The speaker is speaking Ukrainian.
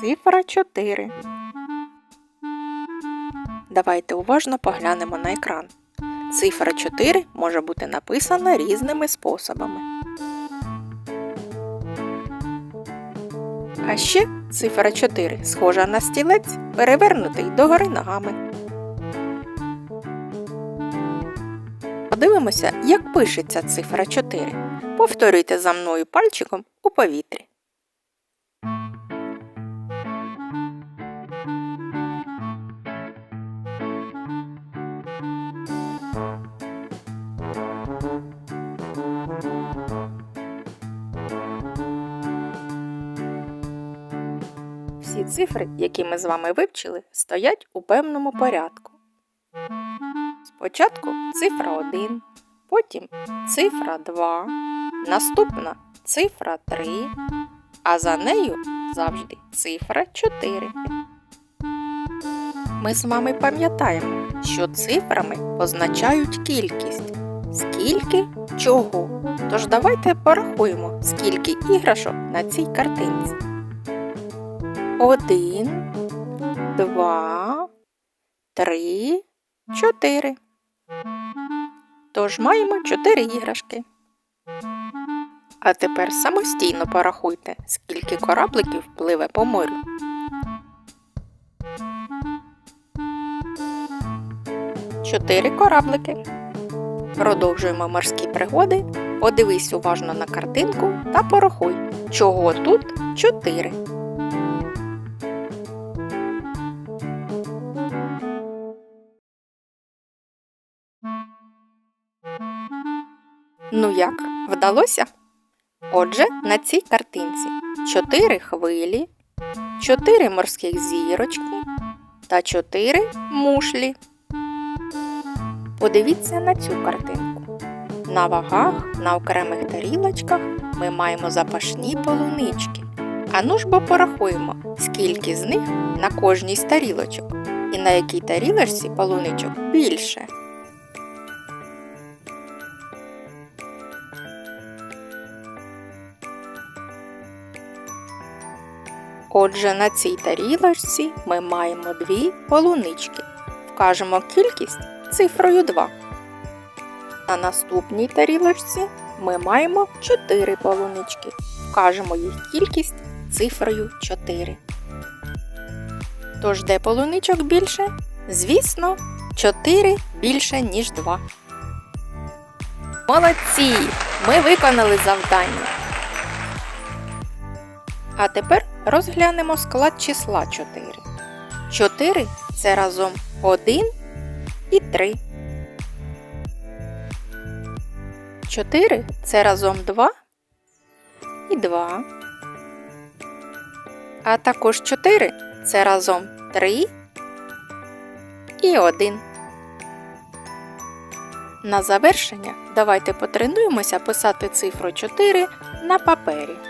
Цифра 4. Давайте уважно поглянемо на екран. Цифра 4 може бути написана різними способами. А ще цифра 4 схожа на стілець, перевернутий догори ногами. Подивимося, як пишеться цифра 4. Повторюйте за мною пальчиком у повітрі. Всі цифри, які ми з вами вивчили, стоять у певному порядку. Спочатку цифра 1, потім цифра 2, наступна цифра 3, а за нею завжди цифра 4. Ми з вами пам'ятаємо, що цифрами позначають кількість. Скільки чого. Тож давайте порахуємо, скільки іграшок на цій картинці. Один, два, три, чотири. Тож маємо чотири іграшки. А тепер самостійно порахуйте, скільки корабликів пливе по морю. Чотири кораблики. Продовжуємо морські пригоди. Подивись уважно на картинку та порахуй, чого тут чотири. Ну як, вдалося? Отже, на цій картинці чотири хвилі, чотири морських зірочки та чотири мушлі. Подивіться на цю картинку. На вагах, на окремих тарілочках ми маємо запашні полунички. Ану ж бо порахуємо, скільки з них на кожній з тарілочок і на якій тарілочці полуничок більше. Отже, на цій тарілочці ми маємо дві полунички. Вкажемо кількість цифрою 2. На наступній тарілочці ми маємо 4 полунички. Вкажемо їх кількість цифрою 4. Тож де полуничок більше? Звісно, 4 більше, ніж 2. Молодці! Ми виконали завдання. А тепер розглянемо склад числа 4. 4 це разом 1 і 3. 4 це разом 2 і 2. А також 4 це разом 3 і 1. На завершення давайте потренуємося писати цифру 4 на папері.